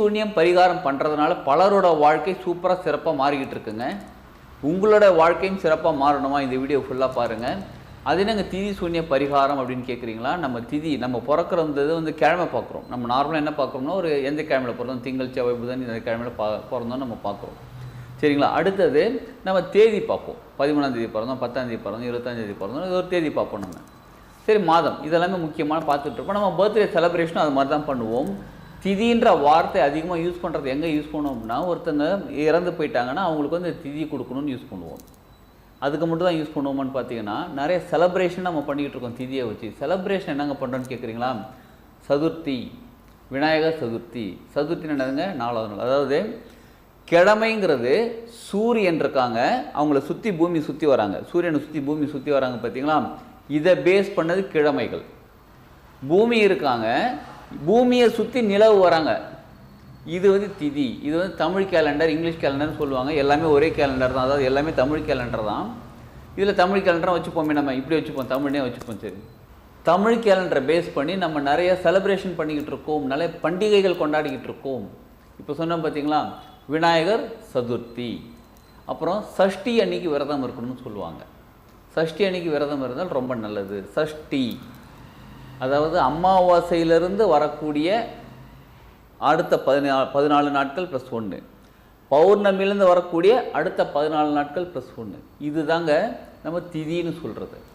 சூன்யம் பரிகாரம் பண்ணுறதுனால பலரோட வாழ்க்கை சூப்பராக சிறப்பாக மாறிக்கிட்டு இருக்குங்க. உங்களோட வாழ்க்கையும் சிறப்பாக மாறணுமா? இந்த வீடியோ ஃபுல்லாக பாருங்கள் அது என்னங்க திதி சூன்ய பரிகாரம் அப்படின்னு கேட்குறீங்களா நம்ம திதி நம்ம பிறக்கிறது வந்து கிழமை பார்க்குறோம் நம்ம நார்மலாக என்ன பார்க்குறோம்னா ஒரு எந்த கிழமையில் பிறந்தோம்? திங்கள் செவ்வாய் புதன் இந்த கிழமையில் பா பிறந்தோம் நம்ம பார்க்குறோம் சரிங்களா? அடுத்தது நம்ம தேதி பார்ப்போம் பதிமூணாம் தேதி பிறந்தோம் பத்தாம் தேதி பிறந்தோம் இருபத்தாம் தேதி பிறந்தோம் இது ஒரு தேதி பார்ப்போம் நம்ம. சரி மாதம். இதெல்லாமே முக்கியமான பார்த்துட்டு இருப்போம் நம்ம பர்த்டே செலப்ரேஷனும் அது மாதிரி தான் பண்ணுவோம். திதின்ற வார்த்தை அதிகமாக யூஸ் பண்ணுறது எங்கே யூஸ் பண்ணுவோம் அப்படின்னா ஒருத்தங்க இறந்து போயிட்டாங்கன்னா அவங்களுக்கு வந்து திதி கொடுக்கணும்னு யூஸ் பண்ணுவோம். அதுக்கு மட்டும் தான் யூஸ் பண்ணுவோமான்னு பார்த்தீங்கன்னா நிறைய செலப்ரேஷன் நம்ம பண்ணிக்கிட்டு இருக்கோம் திதியை வச்சு. செலப்ரேஷன் என்னங்க பண்ணுறோன்னு கேட்குறீங்களா சதுர்த்தி விநாயகர் சதுர்த்தி. சதுர்த்தி என்னதுங்க? நாலாவது நாள். அதாவது கிழமைங்கிறது சூரியன் இருக்காங்க அவங்கள சுற்றி பூமி சுற்றி வராங்க. சூரியனை சுற்றி பூமி சுற்றி வராங்க பார்த்தீங்களா இதை பேஸ் பண்ணது கிழமைகள். பூமி இருக்காங்க பூமியை சுற்றி நிலவு வராங்க. இது வந்து திதி இது வந்து தமிழ் கேலண்டர் இங்கிலீஷ் கேலண்டர்னு சொல்லுவாங்க. எல்லாமே ஒரே கேலண்டர் தான். அதாவது எல்லாமே தமிழ் கேலண்டர் தான். இதில் தமிழ் கேலண்டரை வச்சுப்போமே. நம்ம இப்படி வச்சுப்போம். தமிழ்னே வச்சுப்போம். சரி. தமிழ் கேலண்டரை பேஸ் பண்ணி நம்ம நிறைய செலப்ரேஷன் பண்ணிக்கிட்டு இருக்கோம் நிறைய பண்டிகைகள் கொண்டாடிக்கிட்டு இருக்கோம். இப்போ சொன்னோம் பார்த்தீங்களா விநாயகர் சதுர்த்தி. அப்புறம் சஷ்டி அன்னைக்கு விரதம் இருக்கணும்னு சொல்லுவாங்க. சஷ்டி அன்னைக்கு விரதம் இருந்தால் ரொம்ப நல்லது. சஷ்டி. அதாவது அமாவாசையிலிருந்து வரக்கூடிய அடுத்த பதினா பதினாலு நாட்கள் ப்ளஸ் ஒன்று பௌர்ணமிலேருந்து வரக்கூடிய அடுத்த பதினாலு நாட்கள் ப்ளஸ் ஒன்று இதுதாங்க நம்ம திதின்னு சொல்கிறது